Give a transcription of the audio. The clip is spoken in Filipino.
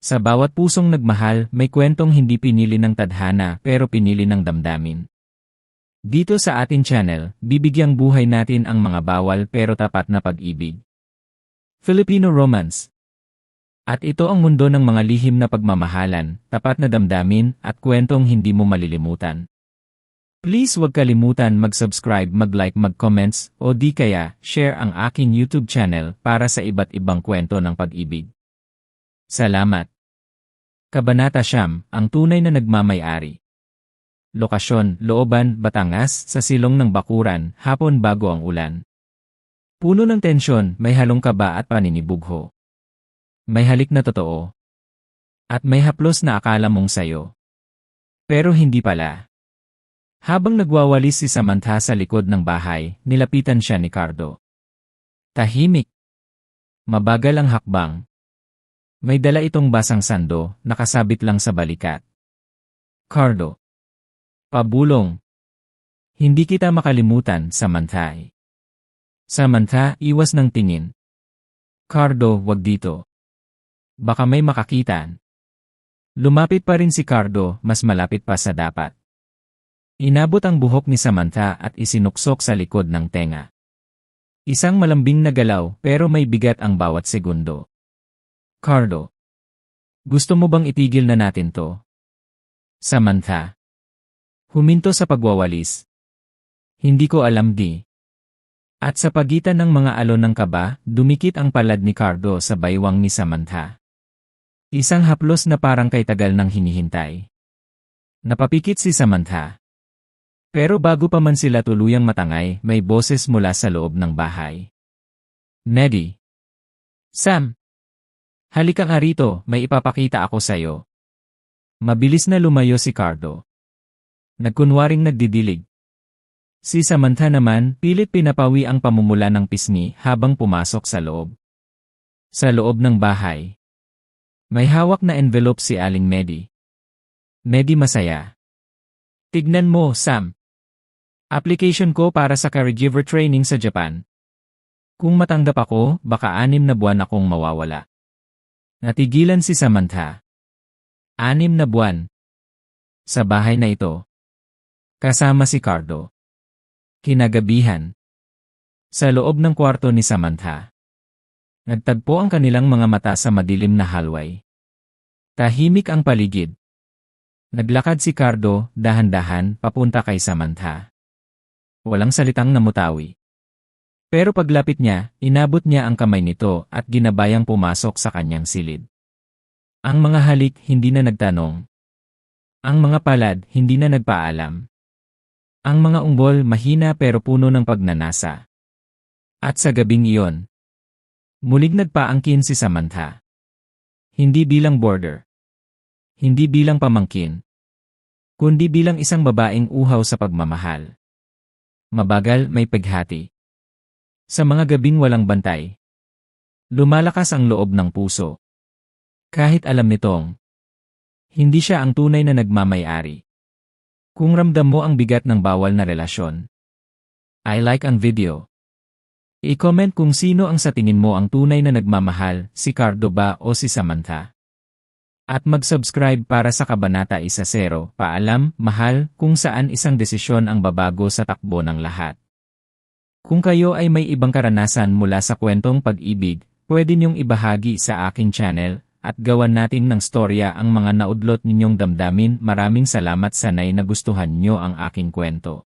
Sa bawat pusong nagmahal, may kwentong hindi pinili ng tadhana pero pinili ng damdamin. Dito sa atin channel, bibigyang buhay natin ang mga bawal pero tapat na pag-ibig. Filipino Romance At ito ang mundo ng mga lihim na pagmamahalan, tapat na damdamin, at kwentong hindi mo malilimutan. Please huwag kalimutan mag-subscribe, mag-like, mag-comments, o di kaya, share ang aking YouTube channel para sa iba't ibang kwento ng pag-ibig. Salamat. Kabanata Siyam, ang tunay na nagmamayari. Lokasyon, Looban, Batangas, sa silong ng Bakuran, hapon bago ang ulan. Puno ng tensyon, may halong kaba at paninibugho. May halik na totoo. At may haplos na akala mong sayo. Pero hindi pala. Habang nagwawalis si Samantha sa likod ng bahay, nilapitan siya ni Cardo. Tahimik. Mabagal ang hakbang. May dala itong basang sando, nakasabit lang sa balikat. Cardo. Pabulong. Hindi kita makalimutan, Samantha. Samantha, iwas ng tingin. Cardo, wag dito. Baka may makakitan. Lumapit pa rin si Cardo, mas malapit pa sa dapat. Inabot ang buhok ni Samantha at isinuksok sa likod ng tenga. Isang malambing na galaw pero may bigat ang bawat segundo. Cardo. Gusto mo bang itigil na natin to? Samantha. Huminto sa pagwawalis. Hindi ko alam di. At sa pagitan ng mga alon ng kaba, dumikit ang palad ni Cardo sa baywang ni Samantha. Isang haplos na parang kay tagal ng hinihintay. Napapikit si Samantha. Pero bago pa man sila tuluyang matangay, may boses mula sa loob ng bahay. Neddy. Sam. Halika nga rito, may ipapakita ako sa'yo. Mabilis na lumayo si Cardo. Nagkunwaring nagdidilig. Si Samantha naman, pilit pinapawi ang pamumula ng pisngi habang pumasok sa loob. Sa loob ng bahay. May hawak na envelope si Aling Medi. Medi masaya. Tignan mo, Sam. Application ko para sa caregiver training sa Japan. Kung matanggap ako, baka anim na buwan akong mawawala. Natigilan si Samantha. Anim na buwan. Sa bahay na ito. Kasama si Cardo. Kinagabihan. Sa loob ng kwarto ni Samantha. Nagtagpo ang kanilang mga mata sa madilim na hallway. Tahimik ang paligid. Naglakad si Cardo, dahan-dahan, papunta kay Samantha. Walang salitang namutawi. Pero paglapit niya, inabot niya ang kamay nito at ginabayang pumasok sa kanyang silid. Ang mga halik hindi na nagtanong. Ang mga palad hindi na nagpaalam. Ang mga unggol mahina pero puno ng pagnanasa. At sa gabing iyon, mulig nagpaangkin si Samantha. Hindi bilang border. Hindi bilang pamangkin. Kundi bilang isang babaeng uhaw sa pagmamahal. Mabagal may paghati. Sa mga gabing walang bantay. Lumalakas ang loob ng puso. Kahit alam nitong, hindi siya ang tunay na nagmamayari. Kung ramdam mo ang bigat ng bawal na relasyon. I like ang video. I-comment kung sino ang sa tingin mo ang tunay na nagmamahal, si Cardo ba o si Samantha. At mag-subscribe para sa Kabanata 1.0, paalam, mahal, kung saan isang desisyon ang babago sa takbo ng lahat. Kung kayo ay may ibang karanasan mula sa kwentong pag-ibig, pwede niyong ibahagi sa aking channel, at gawan natin ng storya ang mga naudlot ninyong damdamin. Maraming salamat sanay na gustuhan niyo ang aking kwento.